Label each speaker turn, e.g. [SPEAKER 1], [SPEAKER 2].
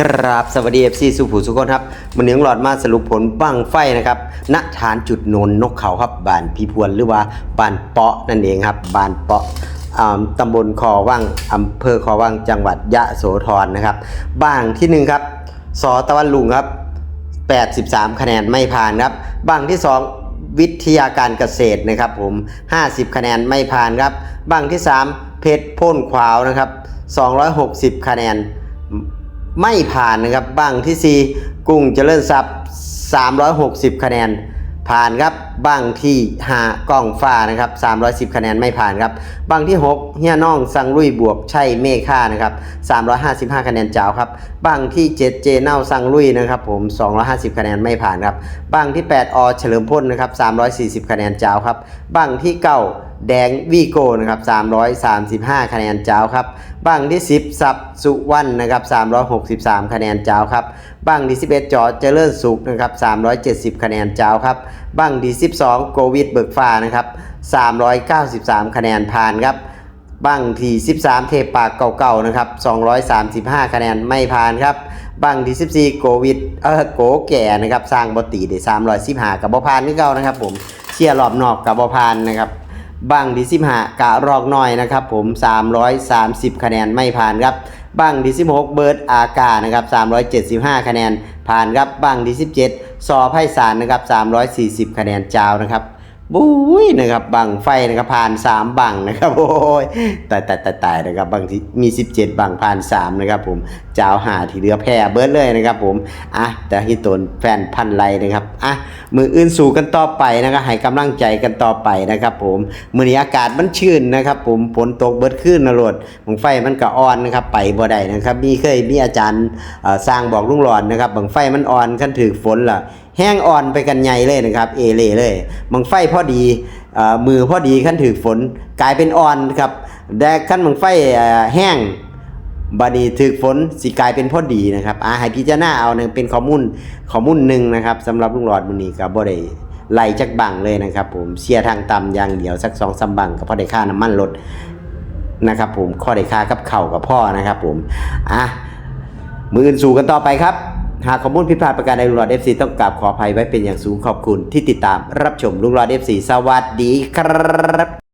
[SPEAKER 1] ครับสวัสดี FC สุภูสุคนครับมันนี้หลอดมาสรุปผลบังไฟนะครับณฐานจุดโนนนกเขาครับบ้านพีพวนหรือว่าบ้านเปาะนั่นเองครับบ้านเปาะอ่าตำบลคอว่างอำเภอคอว่างจังหวัดยะโสธรนะครับบ้างที่หนึ่งครับสอตะวันลุงครับ83 คะแนนไม่ผ่านครับบังที่2วิทยาการเกษตรนะครับผม 50 คะแนนไม่ผ่านครับบังที่ 3 เพชรพ่นขวาวนะครับ 260 คะแนน ไม่ผ่านนะครับบังที่ 4 กุ้งเจริญทรัพย์ 360 คะแนน ผ่านครับบังที่5กล้องฟ้านะครับ 310 คะแนนไม่ผ่านครับบังที่ 6 เฮียน้องสังลุยบวกใชัยเมฆานะครับ 355 คะแนนเจ้าครับบังที่ 7 เจเน่าสังลุยนะครับผม 250 คะแนนไม่ผ่านครับบังที่ 8 อเฉลิมพลนะครับ 340 คะแนนเจ้าครับบังที่ 9 แดงวีโก้นะครับ335 คะแนนเจ้าครับบังที่ 10สับสุวรรณนะครับ363 คะแนนเจ้าครับบังที่ 11 จอเจริญสุขนะครับ370 คะแนนเจ้าครับบังที่ 12 โกวิดเบิกฟ้านะครับ393 คะแนนผ่านครับบังที่ 13 เทปปากเก่าๆนะครับ235 คะแนนไม่ผ่านครับบังที่14โกวิดเออโกแก่นะครับ สร้างบตีได้315 กับบ่ผ่านนี่เก่านะครับผมเชียร์รอบนอกกับบ่ผ่านนะครับ บังที่15กะรอกน้อยนะครับผม 330 คะแนนไม่ผ่านครับบังที่16เบิร์ดอากานะครับ375 คะแนนผ่านครับบังที่17ซอไพศาลนะครับ340 คะแนนจาวนะครับ บุ้ยนะครับบังไฟนะครับผ่าน3บังนะครับโอ้ยตายตายตายตายนะครับบางที่มี 17 บังผ่าน3นะครับผมจ้าวหาที่เหลือแพ้เบิร์ดเลยนะครับผมอะแต่ฮิตนแฟนพันไรนะครับอะมืออื่นสู่กันต่อไปนะครับให้กำลังใจกันต่อไปนะครับผมมือนี้อากาศมันชื้นนะครับผมฝนตกเบิดขึ้นนะโลดบังไฟมันก็อ่อนนะครับไปบ่ได้นะครับมีเคยมีอาจารย์สร้างบอกลุงหลอนนะครับบังไฟมันอ่อนคันถือฝนล่ะ แห้งอ่อนไปกันใหญ่เลยนะครับ เอเล่เลยบังไฟพอดีมือพอดีขั้นถือฝนกลายเป็นอ่อนครับแดกขั้นบังไฟแห้งบาดีถือฝนสิกลายเป็นพอดีนะครับอาให้พิจารณาเอาเนี่ยเป็นข้อมูลข้อมูลหนึ่งนะครับสำหรับลุงหลอดมือนี้กับบ่ได้ไล่จักบังเลยนะครับ ผมเสียทางต่ำอย่างเดียวสักสองสามบังก็พอได้ค่าน้ำมันลดนะครับ ผมข้อได้ค่ากับเข่ากับพ่อนะครับ ผมอะมืออื่นสู่กันต่อไปครับ หากข้อมูลผิดพลาดประการใดลุงหลอด FC ต้องกราบขออภัยไว้เป็นอย่างสูงขอบคุณที่ติดตามรับชมลุงหลอด FC สวัสดีครับ